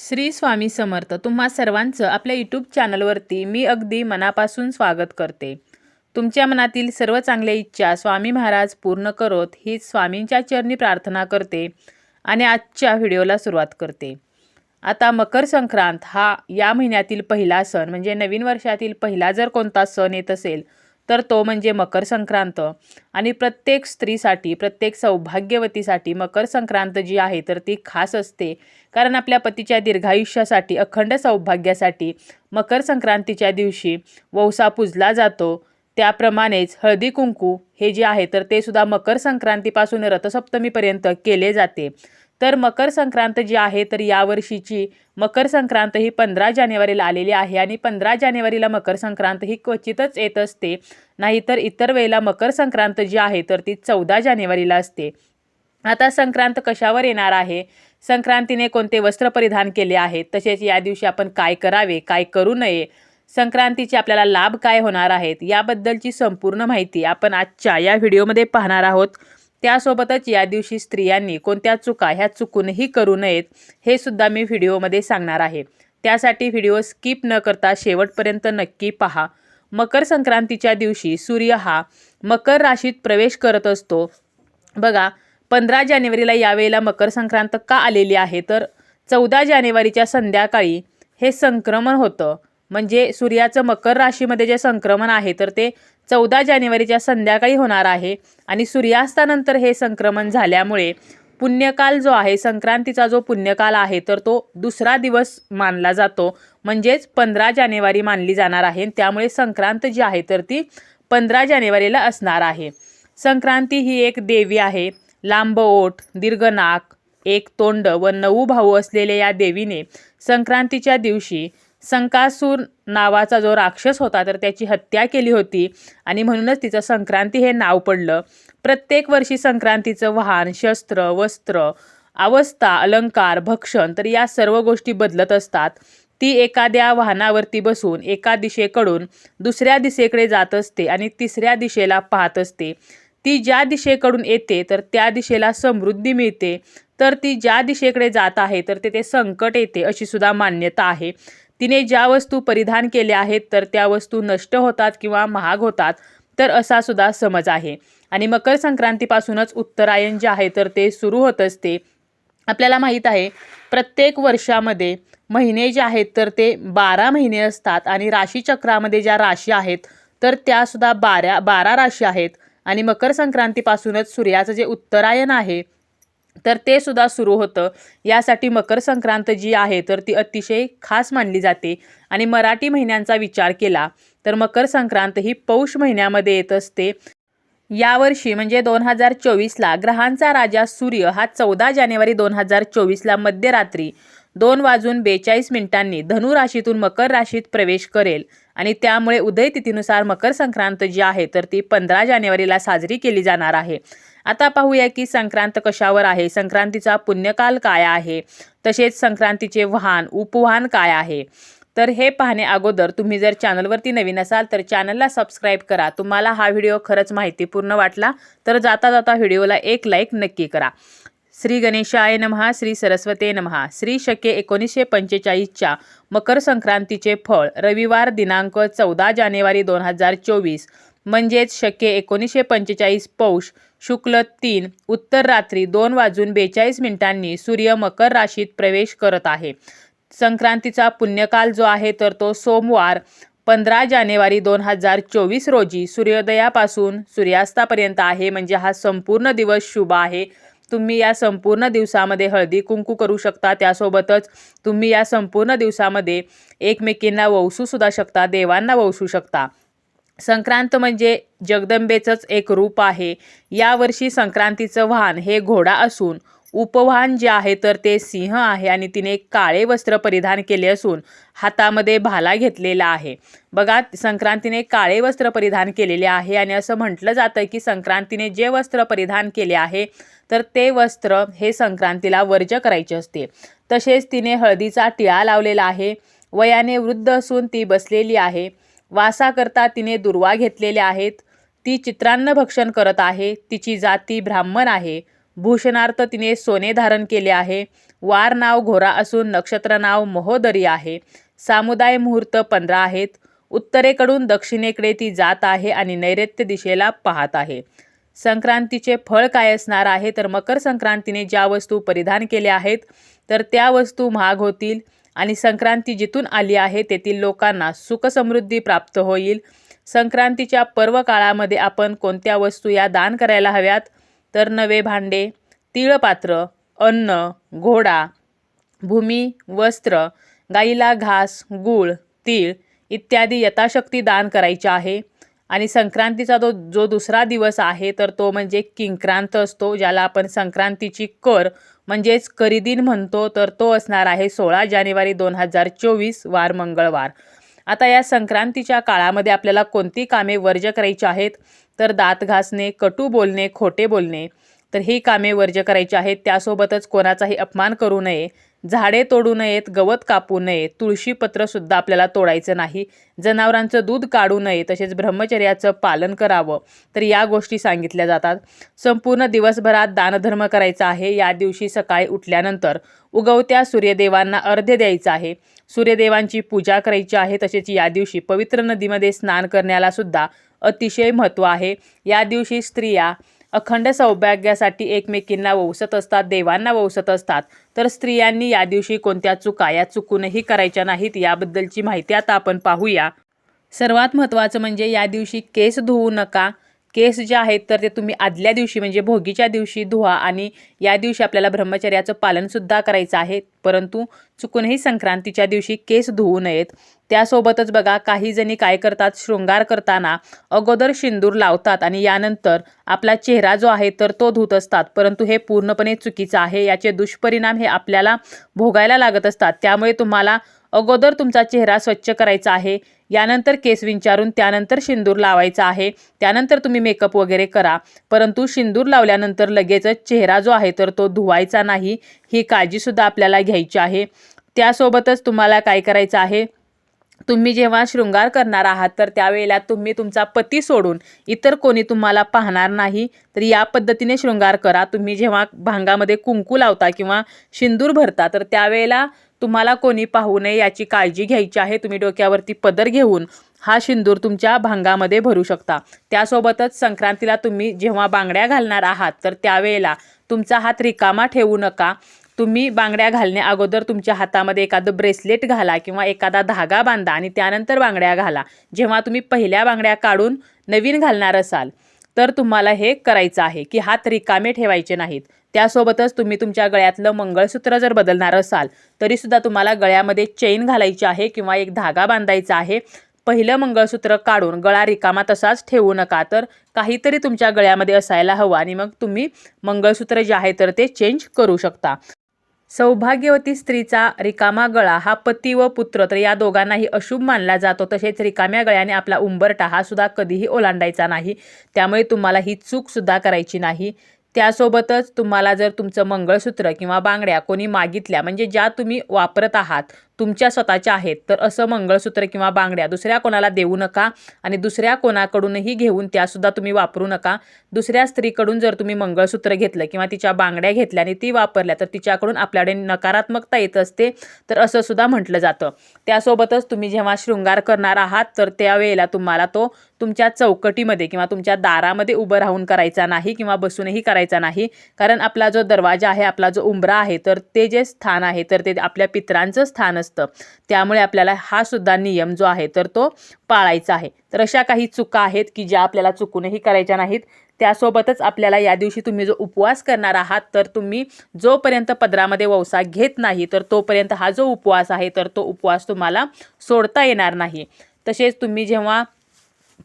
श्री स्वामी समर्थ तुम्हा सर्वांचं आपल्या यूट्यूब चॅनलवरती मी अगदी मनापासून स्वागत करते. तुमच्या मनातील सर्व चांगल्या इच्छा स्वामी महाराज पूर्ण करोत ही स्वामींच्या चरणी प्रार्थना करते आणि आजच्या व्हिडिओला सुरुवात करते. आता मकर संक्रांत हा या महिन्यातील पहिला सण म्हणजे नवीन वर्षातील पहिला जर कोणता सण येत असेल तर तो म्हणजे मकर संक्रांत. आणि प्रत्येक स्त्रीसाठी प्रत्येक सौभाग्यवतीसाठी मकर संक्रांत जी आहे तर ती खास असते. कारण आपल्या पतीच्या दीर्घायुष्यासाठी अखंड सौभाग्यासाठी मकर संक्रांतीच्या दिवशी वौसा पूजला जातो. त्याप्रमाणेच हळदी कुंकू हे जे आहे तर ते सुद्धा मकर संक्रांतीपासून रथसप्तमीपर्यंत केले जाते. तर मकर संक्रांत जी आहे तर यावर्षीची मकर संक्रांत ही पंधरा जानेवारीला आलेली आहे आणि पंधरा जानेवारीला मकर संक्रांत ही क्वचितच येत असते. नाहीतर इतर वेळेला मकर संक्रांत जी आहे तर ती चौदा जानेवारीला असते. आता संक्रांत कशावर येणार आहे? संक्रांतीने कोणते वस्त्र परिधान केले आहेत तसेच या दिवशी आपण काय करावे? काय करू नये? संक्रांतीचे आपल्याला लाभ काय होणार आहेत? याबद्दलची संपूर्ण माहिती आपण आजच्या या व्हिडिओमध्ये पाहणार आहोत. त्यासोबतच या दिवशी स्त्रियांनी कोणत्या चुका ह्या चुकूनही करू नयेत हे सुद्धा मी व्हिडिओमध्ये सांगणार आहे. त्यासाठी व्हिडिओ स्किप न करता शेवटपर्यंत नक्की पहा. मकर संक्रांतीच्या दिवशी सूर्य हा मकर राशीत प्रवेश करत असतो. बघा पंधरा जानेवारीला यावेळेला मकर संक्रांत का आलेली आहे? तर चौदा जानेवारीच्या संध्याकाळी हे संक्रमण होतं. म्हणजे सूर्याचं मकर राशीमध्ये जे संक्रमण आहे तर ते चौदा जानेवारीच्या संध्याकाळी होणार आहे. आणि सूर्यास्तानंतर हे संक्रमण झाल्यामुळे पुण्यकाल जो आहे संक्रांतीचा जो पुण्यकाल आहे तर तो दुसरा दिवस मानला जातो. म्हणजेच पंधरा जानेवारी मानली जाणार आहे. त्यामुळे संक्रांत जी आहे तर ती पंधरा जानेवारीला असणार आहे. संक्रांती ही एक देवी आहे. लांब ओठ दीर्घ नाक एक तोंड व नऊ भाऊ असलेल्या या देवीने संक्रांतीच्या दिवशी संकासूर नावाचा जो राक्षस होता तर त्याची हत्या केली होती. आणि म्हणूनच तिचं संक्रांती हे नाव पडलं. प्रत्येक वर्षी संक्रांतीचं वाहन शस्त्र वस्त्र अवस्था अलंकार भक्षण तर या सर्व गोष्टी बदलत असतात. ती एखाद्या वाहनावरती बसून एका दिशेकडून दुसऱ्या दिशेकडे जात असते आणि तिसऱ्या दिशेला पाहत असते. ती ज्या दिशेकडून येते तर त्या दिशेला समृद्धी मिळते. तर ती ज्या दिशेकडे जात आहे तर तेथे संकट येते अशी सुद्धा मान्यता आहे. तिने ज्या वस्तू परिधान केल्या आहेत तर त्या वस्तू नष्ट होतात किंवा महाग होतात तर असा सुद्धा समज आहे. आणि मकर संक्रांतीपासूनच उत्तरायण जे आहे तर ते सुरू होत असते आपल्याला माहीत आहे प्रत्येक वर्षामध्ये महिने जे आहेत तर ते बारा महिने असतात आणि राशीचक्रामध्ये ज्या राशी आहेत तर त्यासुद्धा बारा बारा राशी आहेत. आणि मकर संक्रांतीपासूनच सूर्याचं जे उत्तरायण आहे तर ते सुद्धा सुरू होतं. यासाठी मकर संक्रांत जी आहे तर ती अतिशय खास मानली जाते. आणि मराठी महिन्यांचा विचार केला तर मकर संक्रांत ही पौष महिन्यामध्ये येत असते. यावर्षी म्हणजे दोन हजार चोवीसला ग्रहांचा राजा सूर्य हा चौदा जानेवारी दोन हजार चोवीसला मध्यरात्री दोन वाजून बेचाळीस मिनिटांनी धनु राशीतून मकर राशीत प्रवेश करेल. आणि त्यामुळे उदय तिथीनुसार मकर संक्रांत जी आहे तर ती पंधरा जानेवारीला साजरी केली जाणार आहे. आता पाहूया की संक्रांत कशावर आहे? संक्रांतीचा पुण्यकाल काय आहे? तसेच संक्रांतीचे वाहन उपवाहन काय आहे? तर हे पाहणे अगोदर तुम्ही जर चॅनलवरती नवीन असाल तर चॅनलला सबस्क्राईब करा. तुम्हाला हा व्हिडिओ खरंच माहितीपूर्ण वाटला तर जाता जाता व्हिडिओला एक लाईक नक्की करा. श्री गणेशाय नमहा श्री सरस्वते नमहा. श्री शके एकोणीसशे पंचेचाळीसच्या मकर संक्रांतीचे फळ रविवार दिनांक चौदा जानेवारी दोन हजार चोवीस. म्हणजेच शके एकोणीसशे पंचेचाळीस पौष शुक्ल तीन उत्तर रात्री दोन वाजून बेचाळीस मिनिटांनी सूर्य मकर राशीत प्रवेश करत आहे. संक्रांतीचा पुण्यकाल जो आहे तर तो सोमवार पंधरा जानेवारी दोन हजार चोवीस रोजी सूर्योदयापासून सूर्यास्तापर्यंत आहे. म्हणजे हा संपूर्ण दिवस शुभ आहे. तुम्ही या संपूर्ण दिवसामध्ये हळदी कुंकू करू शकता. त्यासोबतच तुम्ही या संपूर्ण दिवसामध्ये एकमेकींना ववसूसुद्धा शकता देवांना वसू शकता. संक्रांत म्हणजे जगदंबेचंच एक रूप आहे. यावर्षी संक्रांतीचं वाहन हे घोडा असून उपवाहन जे आहे तर ते सिंह आहे आणि तिने काळे वस्त्र परिधान केले असून हातामध्ये भाला घेतलेला आहे. बघा संक्रांतीने काळे वस्त्र परिधान केलेले आहे आणि असं म्हटलं जातं की संक्रांतीने जे वस्त्र परिधान केले आहे तर ते वस्त्र हे संक्रांतीला वर्ज करायचे असते. तसेच तिने हळदीचा टिळा लावलेला आहे. वयाने वृद्ध असून ती बसलेली आहे. वासाकरता तिने दुर्वा घेतलेल्या आहेत. ती चित्रान्न भक्षण करत आहे. तिची जाती ब्राह्मण आहे. भूषणार्थ तिने सोने धारण केले आहे. वार नाव घोरा असून नक्षत्र नाव महोदरी आहे. सामुदाय मुहूर्त पंधरा आहेत. उत्तरेकडून दक्षिणेकडे ती जात आहे आणि नैऋत्य दिशेला पाहत आहे. संक्रांतीचे फळ काय असणार आहे? तर मकर संक्रांतीने ज्या वस्तू परिधान केल्या आहेत तर त्या वस्तू महाग होतील. आणि संक्रांती जिथून आली आहे तेथील लोकांना सुखसमृद्धी प्राप्त होईल. संक्रांतीच्या पर्व काळामध्ये आपण कोणत्या वस्तू या दान करायला हव्यात? तर नवे भांडे तिळपात्र अन्न घोडा भूमी वस्त्र गाईला घास गूळ तीळ इत्यादी यथाशक्ती दान करायचे आहे. आणि संक्रांतीचा तो जो दुसरा दिवस आहे तर तो म्हणजे किंक्रांत असतो ज्याला आपण संक्रांतीची कर म्हणजेच करीदिन म्हणतो तर तो असणार आहे सोळा जानेवारी दोन हजार चोवीस वार मंगळवार. आता या संक्रांतीच्या काळामध्ये आपल्याला कोणती कामे वर्ज करायची आहेत? तर दात घासणे कटू बोलणे खोटे बोलणे. तर ही कामे वर्ज करायची आहेत त्यासोबतच कोणाचाही अपमान करू नये. झाडे तोडू नयेत गवत कापू नये तुळशीपत्रसुद्धा आपल्याला तोडायचं नाही जनावरांचं दूध काढू नये तसेच ब्रह्मचर्याचं पालन करावं. तर या गोष्टी सांगितल्या जातात. संपूर्ण दिवसभरात दानधर्म करायचा आहे. या दिवशी सकाळी उठल्यानंतर उगवत्या सूर्यदेवांना अर्ध्य द्यायचं आहे. सूर्यदेवांची पूजा करायची आहे. तसेच या दिवशी पवित्र नदीमध्ये स्नान करण्याला सुद्धा अतिशय महत्त्व आहे. या दिवशी स्त्रिया अखंड सौभाग्यासाठी एकमेकींना वौसत असतात देवांना वौसत असतात. तर स्त्रियांनी या दिवशी कोणत्या चुका या चुकूनही करायच्या नाहीत याबद्दलची माहिती आता आपण पाहूया. सर्वात महत्त्वाचं म्हणजे या दिवशी केस धुवू नका. केस जे आहेत तर ते तुम्ही आदल्या दिवशी म्हणजे भोगीच्या दिवशी धुवा आणि या दिवशी आपल्याला ब्रह्मचर्याचं पालनसुद्धा करायचं आहे. परंतु चुकूनही संक्रांतीच्या दिवशी केस धुवू नयेत. त्यासोबतच बघा काही जणी काय करतात शृंगार करताना अगोदर शिंदूर लावतात आणि यानंतर आपला चेहरा जो आहे तर तो धुत असतात. परंतु हे पूर्णपणे चुकीचं आहे. याचे दुष्परिणाम हे आपल्याला भोगायला लागत असतात. त्यामुळे तुम्हाला अगोदर तुमचा चेहरा स्वच्छ करायचा आहे. यानंतर केस विंचारून त्यानंतर शिंदूर लावायचा आहे. त्यानंतर तुम्ही मेकअप वगैरे करा. परंतु शिंदूर लावल्यानंतर लगेचच चेहरा जो आहे तर तो धुवायचा नाही. ही काळजीसुद्धा आपल्याला घ्यायची आहे. त्यासोबतच तुम्हाला काय करायचं आहे? तुम्ही जेव्हा शृंगार करणार आहात तर त्यावेळेला तुम्ही तुमचा पती सोडून इतर कोणी तुम्हाला पाहणार नाही. तर या पद्धतीने शृंगार करा. तुम्ही जेव्हा भांगामध्ये कुंकू लावता किंवा शिंदूर भरता तर त्यावेळेला तुम्हाला कोणी पाहू नये याची काळजी घ्यायची आहे तुम्ही डोक्यावरती पदर घेऊन हा शिंदूर तुमच्या भांगामध्ये भरू शकता. त्यासोबतच संक्रांतीला तुम्ही जेव्हा बांगड्या घालणार आहात तर त्यावेळेला तुमचा हात रिकामा ठेवू नका. तुम्ही बांगड्या घालण्या अगोदर तुमच्या हातामध्ये एखादं ब्रेसलेट घाला किंवा एखादा धागा बांधा आणि त्यानंतर बांगड्या घाला. जेव्हा तुम्ही पहिल्या बांगड्या काढून नवीन घालणार असाल तर तुम्हाला हे करायचं आहे की हात रिकामे ठेवायचे नाहीत. त्यासोबतच तुम्ही तुमच्या गळ्यातलं मंगळसूत्र जर बदलणार असाल तरीसुद्धा तुम्हाला गळ्यामध्ये चेन घालायची आहे किंवा एक धागा बांधायचा आहे. पहिलं मंगळसूत्र काढून गळा रिकामा तसाच ठेवू नका. तर काहीतरी तुमच्या गळ्यामध्ये असायला हवं आणि मग तुम्ही मंगळसूत्र जे आहे तर ते चेंज करू शकता. सौभाग्यवती स्त्रीचा रिकामा गळा हा पती व पुत्र तर या दोघांनाही अशुभ मानला जातो. तसेच रिकाम्या गळ्याने आपला उंबरटा हा सुद्धा कधीही ओलांडायचा नाही. त्यामुळे तुम्हाला ही चूकसुद्धा करायची नाही. त्यासोबतच तुम्हाला जर तुमचं मंगळसूत्र किंवा बांगड्या कोणी मागितल्या म्हणजे ज्या तुम्ही वापरत आहात तुमच्या स्वतःच्या आहेत तर असं मंगळसूत्र किंवा बांगड्या दुसऱ्या कोणाला देऊ नका आणि दुसऱ्या कोणाकडूनही घेऊन त्यासुद्धा तुम्ही वापरू नका. दुसऱ्या स्त्रीकडून जर तुम्ही मंगळसूत्र घेतलं किंवा तिच्या बांगड्या घेतल्या आणि ती वापरल्या तर तिच्याकडून आपल्याकडे नकारात्मकता येत असते तर असं सुद्धा म्हटलं जातं. त्यासोबतच तुम्ही जेव्हा शृंगार करणार आहात तर त्यावेळेला तुम्हाला तो तुमच्या चौकटीमध्ये किंवा तुमच्या दारामध्ये उभं राहून करायचा नाही किंवा बसूनही करायचा नाही. कारण आपला जो दरवाजा आहे आपला जो उंबरा आहे तर ते जे स्थान आहे तर ते आपल्या पित्रांचं स्थान असतं. त्यामुळे आपल्याला हा सुद्धा नियम जो आहे तर तो पाळायचा आहे. तर अशा काही चुका आहेत की ज्या आपल्याला चुकूनही करायच्या नाहीत. त्यासोबतच आपल्याला या दिवशी तुम्ही जो उपवास करणार आहात तर तुम्ही जोपर्यंत पदरामध्ये वौसा घेत नाही तर तोपर्यंत हा जो उपवास आहे तर तो उपवास तुम्हाला सोडता येणार नाही. तसेच तुम्ही जेव्हा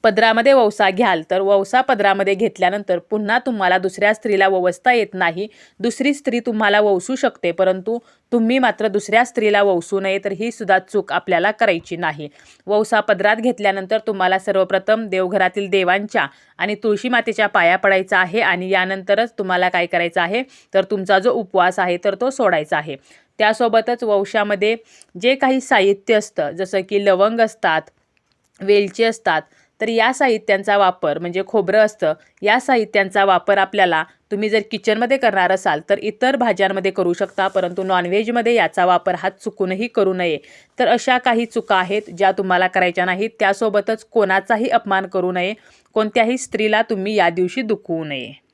पदरामध्ये वौसा घ्याल तर वौसा पदरामध्ये घेतल्यानंतर पुन्हा तुम्हाला दुसऱ्या स्त्रीला ववसता येत नाही. दुसरी स्त्री तुम्हाला ववसू शकते परंतु तुम्ही मात्र दुसऱ्या स्त्रीला ववसू नये तर ही सुद्धा चूक आपल्याला करायची नाही. वौसा पदरात घेतल्यानंतर तुम्हाला सर्वप्रथम देवघरातील देवांच्या आणि तुळशी मातेच्या पाया पडायचा आहे आणि यानंतरच तुम्हाला काय करायचं आहे? तर तुमचा जो उपवास आहे तर तो सोडायचा आहे. त्यासोबतच वंशामध्ये जे काही साहित्य असतं जसं की लवंग असतात वेलची असतात तर या साहित्यांचा वापर म्हणजे खोबरं असतं या साहित्यांचा वापर आपल्याला तुम्ही जर किचनमध्ये करणार असाल तर इतर भाज्यांमध्ये करू शकता परंतु नॉनव्हेजमध्ये याचा वापर हा चुकूनही करू नये. तर अशा काही चुका आहेत ज्या तुम्हाला करायच्या नाहीत त्यासोबतच कोणाचाही अपमान करू नये. कोणत्याही स्त्रीला तुम्ही या दिवशी दुखवू नये.